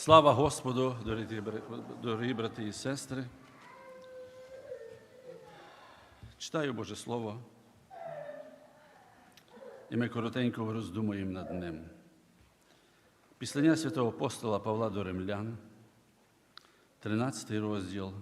Слава Господу, дорогі, брати і сестри. Читаю Боже Слово, і ми коротенько роздумуємо над ним. Післання святого апостола Павла до Римлян, 13 розділ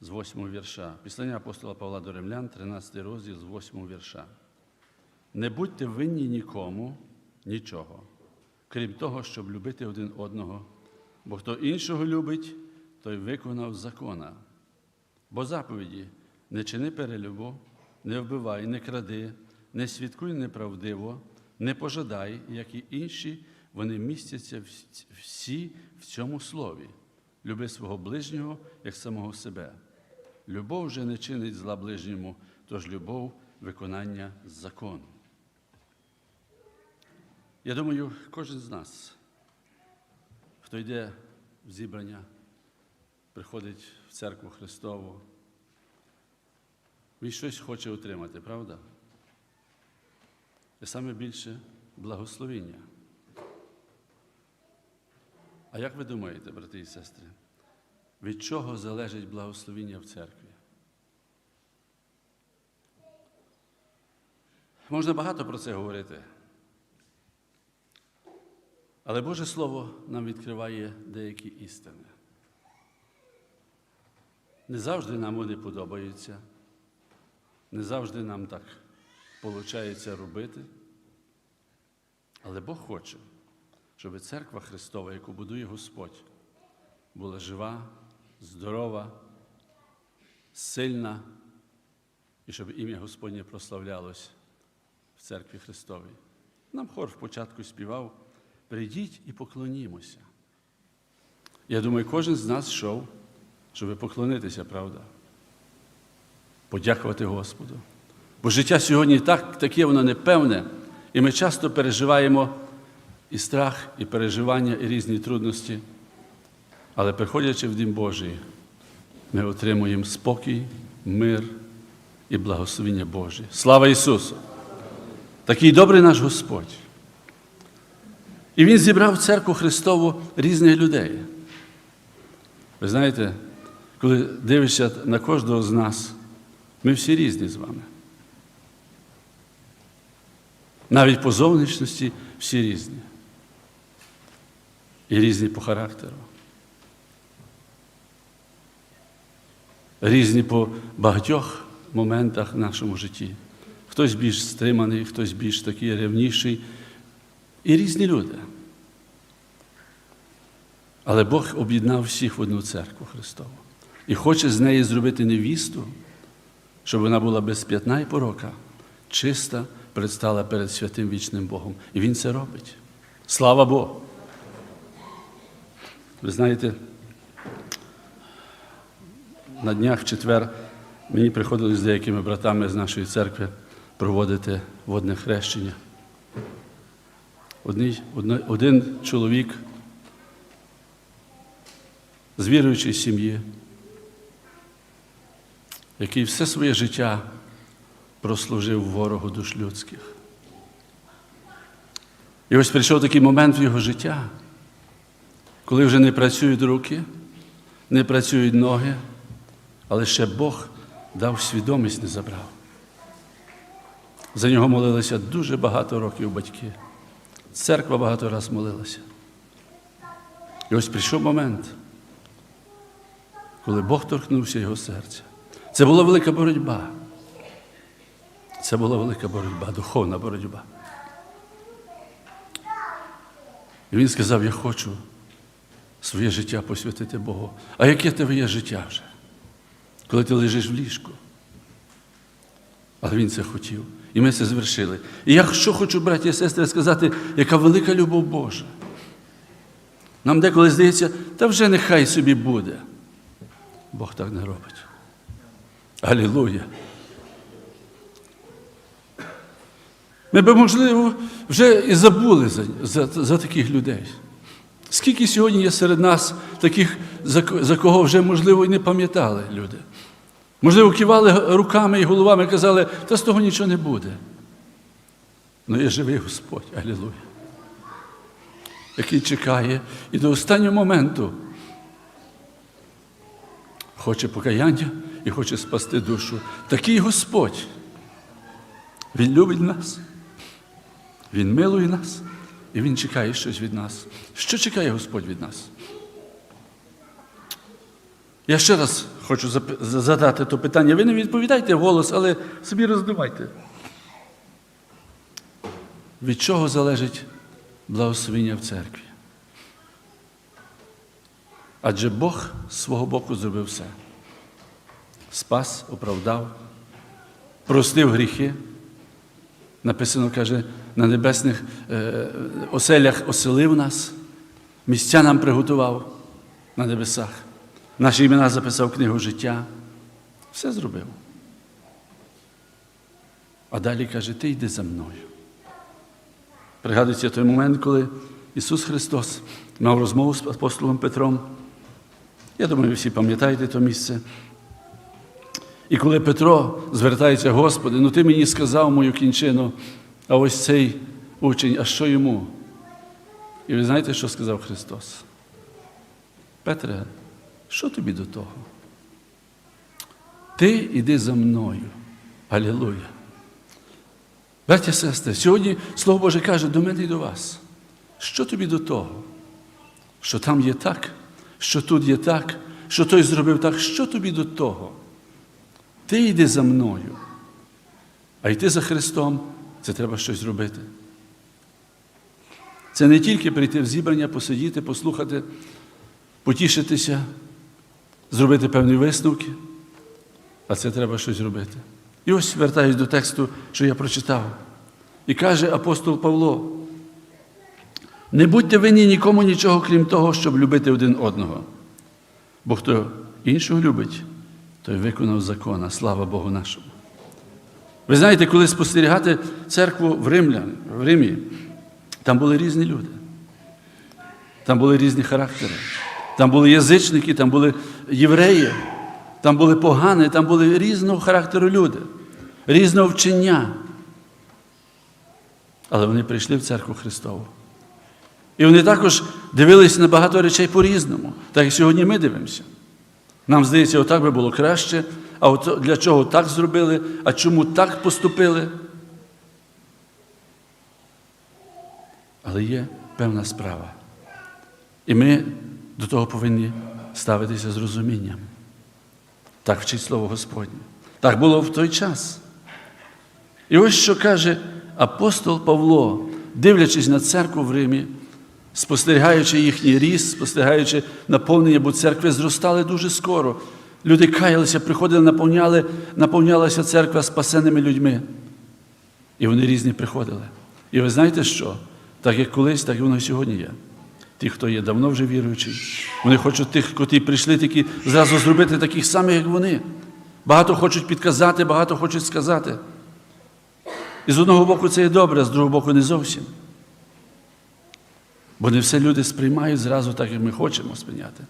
з 8 вірша. Післання апостола Павла до Римлян, 13 розділ з 8 вірша. Не будьте винні нікому нічого, крім того, щоб любити один одного, бо хто іншого любить, той виконав закона. Бо заповіді не чини перелюбу, не вбивай, не кради, не свідкуй неправдиво, не пожадай, як і інші, вони містяться всі в цьому слові. Люби свого ближнього як самого себе. Любов вже не чинить зла ближньому, тож любов виконання закону. Я думаю, кожен з нас, хто йде в зібрання, приходить в церкву Христову, він щось хоче отримати, правда? І саме більше благословіння. А як ви думаєте, брати і сестри, від чого залежить благословіння в церкві? Можна багато про це говорити. Але Боже Слово нам відкриває деякі істини. Не завжди нам вони подобаються, не завжди нам так виходить робити. Але Бог хоче, щоб церква Христова, яку будує Господь, була жива, здорова, сильна, і щоб ім'я Господнє прославлялось в церкві Христовій. Нам хор в початку співав. Прийдіть і поклонімося. Я думаю, кожен з нас йшов, щоб поклонитися, правда? Подякувати Господу. Бо життя сьогодні так, таке воно непевне, і ми часто переживаємо і страх, і переживання, і різні трудності. Але приходячи в Дім Божий, ми отримуємо спокій, мир і благословення Боже. Слава Ісусу! Такий добрий наш Господь. І він зібрав в церкву Христову різних людей. Ви знаєте, коли дивишся на кожного з нас, ми всі різні з вами. Навіть по зовнішності всі різні. І різні по характеру. Різні по багатьох моментах в нашому житті. Хтось більш стриманий, хтось більш такий ревніший. І різні люди. Але Бог об'єднав всіх в одну церкву Христову. І хоче з неї зробити невісту, щоб вона була без п'ятна і порока, чиста, предстала перед святим вічним Богом. І Він це робить. Слава Богу! Ви знаєте, на днях в четвер мені приходили з деякими братами з нашої церкви проводити водне хрещення. Один чоловік з віруючої сім'ї, який все своє життя прослужив ворогу душ людських. І ось прийшов такий момент в його життя, коли вже не працюють руки, не працюють ноги, але ще Бог дав свідомість, не забрав. За нього молилися дуже багато років батьки. Церква багато раз молилася. І ось прийшов момент, коли Бог торкнувся його серця. Це була велика боротьба. Це була велика боротьба, духовна боротьба. І він сказав: Я хочу своє життя посвятити Богу. А яке тебе є життя вже? Коли ти лежиш в ліжку? Але він це хотів. І ми це звершили. І я що хочу, браті і сестри, сказати, яка велика любов Божа. Нам деколи здається, та вже нехай собі буде. Бог так не робить. Алілуя. Ми би, можливо, вже і забули за, за, за таких людей. Скільки сьогодні є серед нас таких, за, за кого вже, можливо, і не пам'ятали люди. Можливо, кивали руками і головами і казали, та з того нічого не буде. Ну є живий Господь, алілуя. який чекає і до останнього моменту хоче покаяння і хоче спасти душу. Такий Господь. Він любить нас, Він милує нас і Він чекає щось від нас. Що чекає Господь від нас? Я ще раз хочу задати то питання. Ви не відповідайте голос, але собі роздумайте. Від чого залежить благословіння в церкві? Адже Бог з свого боку зробив все. Спас, оправдав, простив гріхи. Написано, каже, на небесних е, оселях оселив нас, місця нам приготував на небесах. Наші імена записав книгу життя. Все зробив. А далі каже, ти йди за мною. Пригадується той момент, коли Ісус Христос мав розмову з апостолом Петром. Я думаю, ви всі пам'ятаєте то місце. І коли Петро звертається, Господи, ну ти мені сказав мою кінчину, а ось цей учень, а що йому? І ви знаєте, що сказав Христос? Петре, що тобі до того? Ти йди за мною. Алілуя. Браття сестри, сьогодні Слово Боже каже до мене і до вас. Що тобі до того? Що там є так, що тут є так, що той зробив так, що тобі до того? Ти йди за мною. А йти за Христом це треба щось зробити. Це не тільки прийти в зібрання, посидіти, послухати, потішитися, зробити певні висновки, а це треба щось робити. І ось вертаюсь до тексту, що я прочитав. І каже апостол Павло: не будьте винні нікому нічого, крім того, щоб любити один одного. Бо хто іншого любить, той виконав закона, слава Богу нашому. Ви знаєте, коли спостерігати церкву в Римлян, в Римі, там були різні люди. Там були різні характери. Там були язичники, там були євреї, там були погані, там були різного характеру люди, різного вчення. Але вони прийшли в церкву Христову. І вони також дивились на багато речей по-різному, так як сьогодні ми дивимося. Нам здається, отак би було краще, а от для чого так зробили, а чому так поступили. Але є певна справа. І ми до того повинні ставитися з розумінням. Так вчить Слово Господнє. Так було в той час. І ось що каже апостол Павло, дивлячись на церкву в Римі, спостерігаючи їхній ріст, спостерігаючи наповнення, бо церкви зростали дуже скоро. Люди каялися, приходили, наповняли, наповнялася церква спасеними людьми. І вони різні приходили. І ви знаєте що? Так як колись, так і воно і сьогодні є. Ті, хто є давно вже віруючий, вони хочуть тих, котрі прийшли, такі зразу зробити таких самих, як вони. Багато хочуть підказати, багато хочуть сказати. І з одного боку це є добре, а з другого боку не зовсім. Бо не все люди сприймають зразу так, як ми хочемо сприйняти.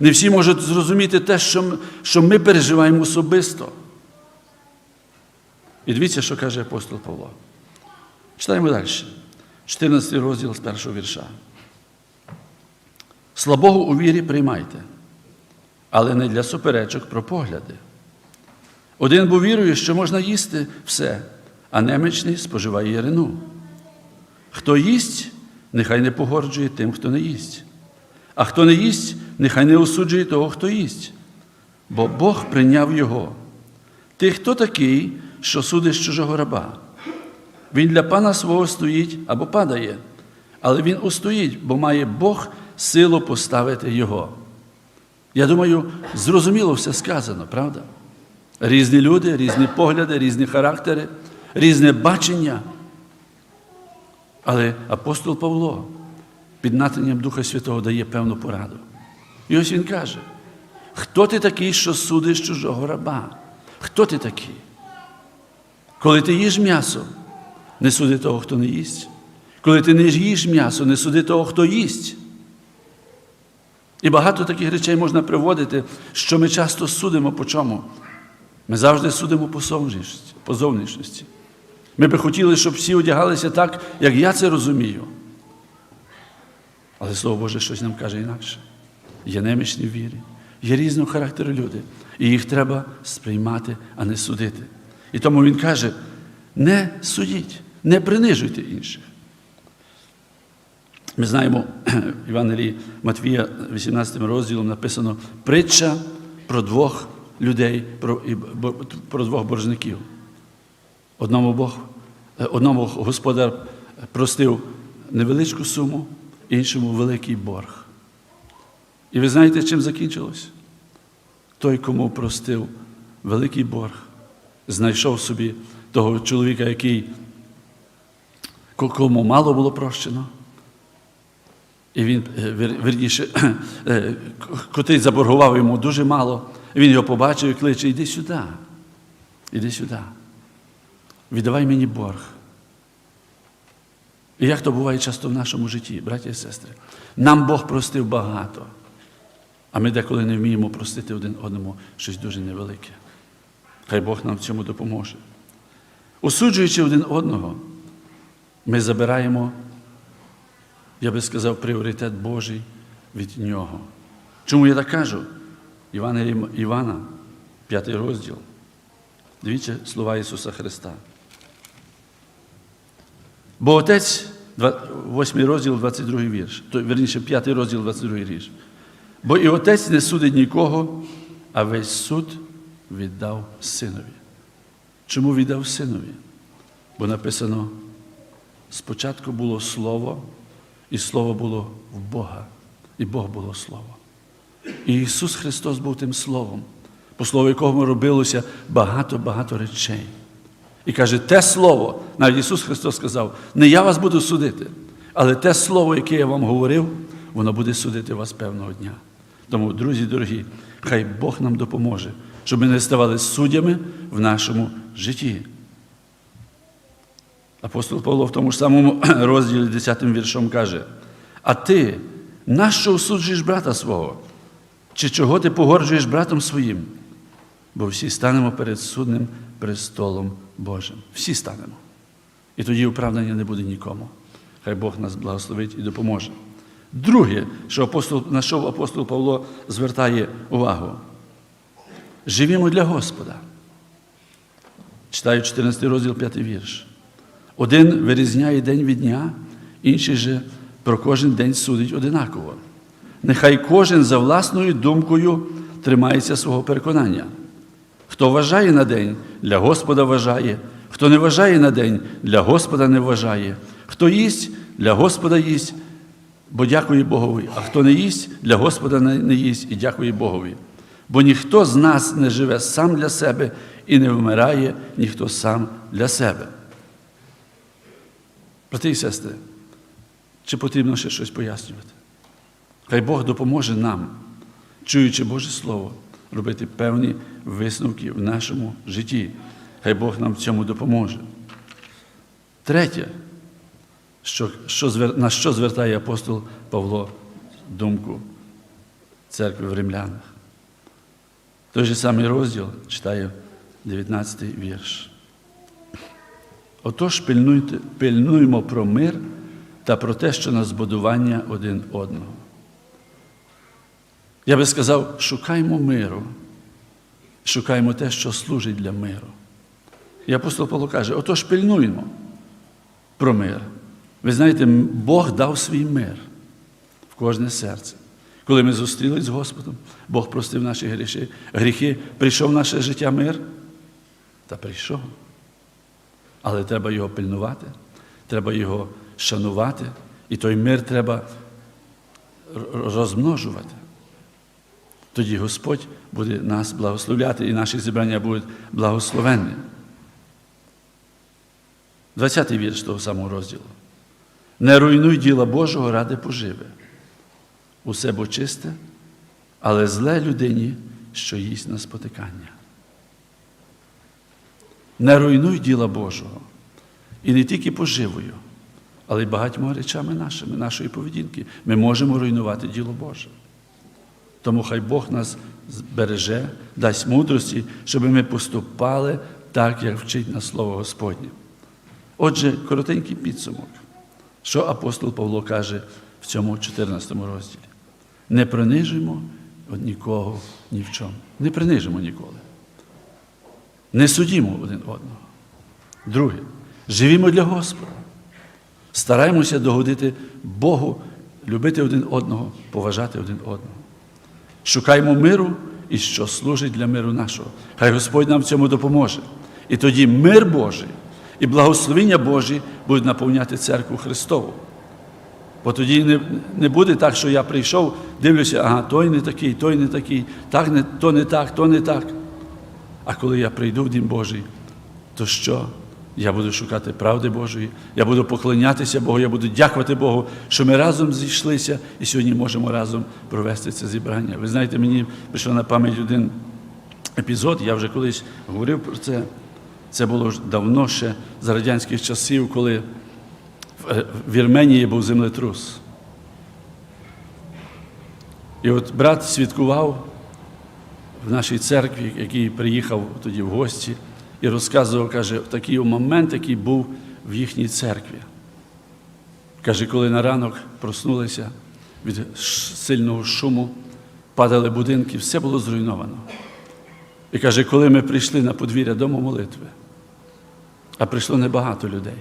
Не всі можуть зрозуміти те, що ми, що ми переживаємо особисто. І дивіться, що каже апостол Павло. Читаємо далі. 14 розділ з першого вірша. Слабого у вірі приймайте, але не для суперечок про погляди. Один був вірує, що можна їсти все, а немічний споживає ярину. Хто їсть, нехай не погорджує тим, хто не їсть. А хто не їсть, нехай не осуджує того, хто їсть, бо Бог прийняв його. Ти хто такий, що судиш чужого раба? Він для пана свого стоїть або падає, але він устоїть, бо має Бог силу поставити його. Я думаю, зрозуміло все сказано, правда? Різні люди, різні погляди, різні характери, різне бачення. Але апостол Павло під натхненням Духа Святого дає певну пораду. І ось він каже: хто ти такий, що судиш чужого раба? Хто ти такий? Коли ти їш м'ясо, не суди того, хто не їсть. Коли ти не їш м'ясо, не суди того, хто їсть. І багато таких речей можна приводити, що ми часто судимо по чому? Ми завжди судимо по зовнішності. По зовнішності. Ми би хотіли, щоб всі одягалися так, як я це розумію. Але Слово Боже щось нам каже інакше. Є немічні в вірі, є різного характеру люди, і їх треба сприймати, а не судити. І тому Він каже: не судіть, не принижуйте інших. Ми знаємо, в Євангелії Матвія, 18 розділом написано притча про двох людей, про, про двох боржників. Одному Бог, е, одному господар простив невеличку суму, іншому великий борг. І ви знаєте, чим закінчилось? Той, кому простив великий борг, знайшов собі того чоловіка, який кому мало було прощено. І він, е, вірніше, е, котрий заборгував йому дуже мало. Він його побачив і кличе, іди сюди, іди сюди. Віддавай мені борг. І як то буває часто в нашому житті, браті і сестри, нам Бог простив багато, а ми деколи не вміємо простити один одному щось дуже невелике. Хай Бог нам в цьому допоможе. Осуджуючи один одного, ми забираємо, я би сказав, пріоритет Божий від нього. Чому я так кажу? Івана, Івана 5 розділ. Дивіться слова Ісуса Христа. Бо Отець, 8 розділ, 22 вірш, верніше, 5 розділ, 22 вірш. Бо і Отець не судить нікого, а весь суд віддав Синові. Чому віддав Синові? Бо написано, спочатку було Слово, і Слово було в Бога, і Бог було Слово. І Ісус Христос був тим Словом, по слову якому робилося багато-багато речей. І каже, те слово, навіть Ісус Христос сказав, не я вас буду судити, але те слово, яке я вам говорив, воно буде судити вас певного дня. Тому, друзі дорогі, хай Бог нам допоможе, щоб ми не ставали суддями в нашому житті. Апостол Павло в тому ж самому розділі 10 віршом каже: А ти нащо осуджуєш брата свого? Чи чого ти погорджуєш братом своїм? Бо всі станемо перед судним престолом Божим. Всі станемо. І тоді оправдання не буде нікому. Хай Бог нас благословить і допоможе. Друге, що апостол, на що апостол Павло звертає увагу. Живімо для Господа. Читаю 14 розділ 5 вірш. Один вирізняє день від дня, інший же про кожен день судить одинаково. Нехай кожен за власною думкою тримається свого переконання. Хто вважає на день, для Господа вважає, хто не вважає на день, для Господа не вважає, хто їсть, для Господа їсть, бо дякує Богові, а хто не їсть, для Господа не їсть і дякує Богові. Бо ніхто з нас не живе сам для себе і не вмирає ніхто сам для себе. Брати і сестри, чи потрібно ще щось пояснювати? Хай Бог допоможе нам, чуючи Боже Слово, робити певні висновки в нашому житті. Хай Бог нам в цьому допоможе. Третє, що, що, на що звертає апостол Павло думку церкви в римлянах. Той же самий розділ читаю 19 вірш. Отож пильнуймо про мир та про те, що на збудування один одного. Я би сказав, шукаймо миру, шукаймо те, що служить для миру. І апостол Павло каже, отож пильнуймо про мир. Ви знаєте, Бог дав свій мир в кожне серце. Коли ми зустрілись з Господом, Бог простив наші гріхи, прийшов в наше життя мир, та прийшов. Але треба його пильнувати, треба його шанувати, і той мир треба розмножувати. Тоді Господь буде нас благословляти, і наші зібрання будуть благословенні. 20-й вірш того самого розділу. Не руйнуй діла Божого ради поживи. Усе бо чисте, але зле людині, що їсть на спотикання. Не руйнуй діла Божого. І не тільки поживою, але й багатьма речами нашими, нашої поведінки. Ми можемо руйнувати діло Боже. Тому хай Бог нас збереже, дасть мудрості, щоб ми поступали так, як вчить нас Слово Господнє. Отже, коротенький підсумок. Що апостол Павло каже в цьому 14 розділі. Не принижимо нікого ні в чому. Не принижимо ніколи. Не судімо один одного. Друге, живімо для Господа. Стараємося догодити Богу, любити один одного, поважати один одного. Шукаймо миру і що служить для миру нашого. Хай Господь нам в цьому допоможе. І тоді мир Божий і благословення Божі будуть наповняти церкву Христову. Бо тоді не, не буде так, що я прийшов, дивлюся, ага, той не такий, той не такий, так не, то не так, то не так. А коли я прийду в Дім Божий, то що? Я буду шукати правди Божої, я буду поклонятися Богу, я буду дякувати Богу, що ми разом зійшлися і сьогодні можемо разом провести це зібрання. Ви знаєте, мені прийшов на пам'ять один епізод, я вже колись говорив про це. Це було давно ще за радянських часів, коли в е, Вірменії був землетрус. І от брат свідкував в нашій церкві, який приїхав тоді в гості, і розказував, каже, такий момент, який був в їхній церкві. Каже, коли на ранок проснулися від сильного шуму, падали будинки, все було зруйновано. І каже, коли ми прийшли на подвір'я дому молитви, а прийшло небагато людей.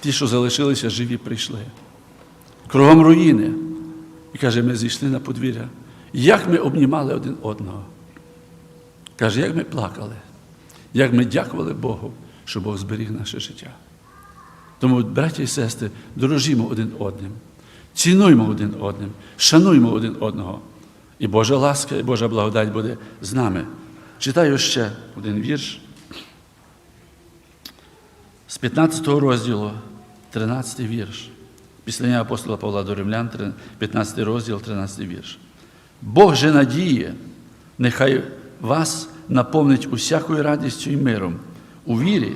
Ті, що залишилися, живі прийшли. Кругом руїни. І каже, ми зійшли на подвір'я. Як ми обнімали один одного. Каже, як ми плакали, як ми дякували Богу, що Бог зберіг наше життя. Тому, браті і сестри, дорожімо один одним, цінуймо один одним, шануймо один одного. І Божа ласка, і Божа благодать буде з нами. Читаю ще один вірш з 15 розділу, 13 вірш. Післання апостола Павла до Римлян, 15 розділ, 13 вірш. Бог же надіє, нехай вас наповнить усякою радістю і миром у вірі,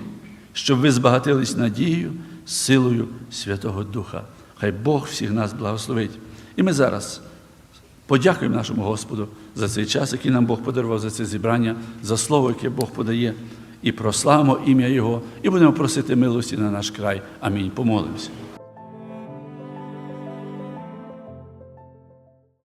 щоб ви збагатились надією, силою Святого Духа. Хай Бог всіх нас благословить. І ми зараз подякуємо нашому Господу за цей час, який нам Бог подарував за це зібрання, за слово, яке Бог подає, і прославимо ім'я Його, і будемо просити милості на наш край. Амінь. Помолимося.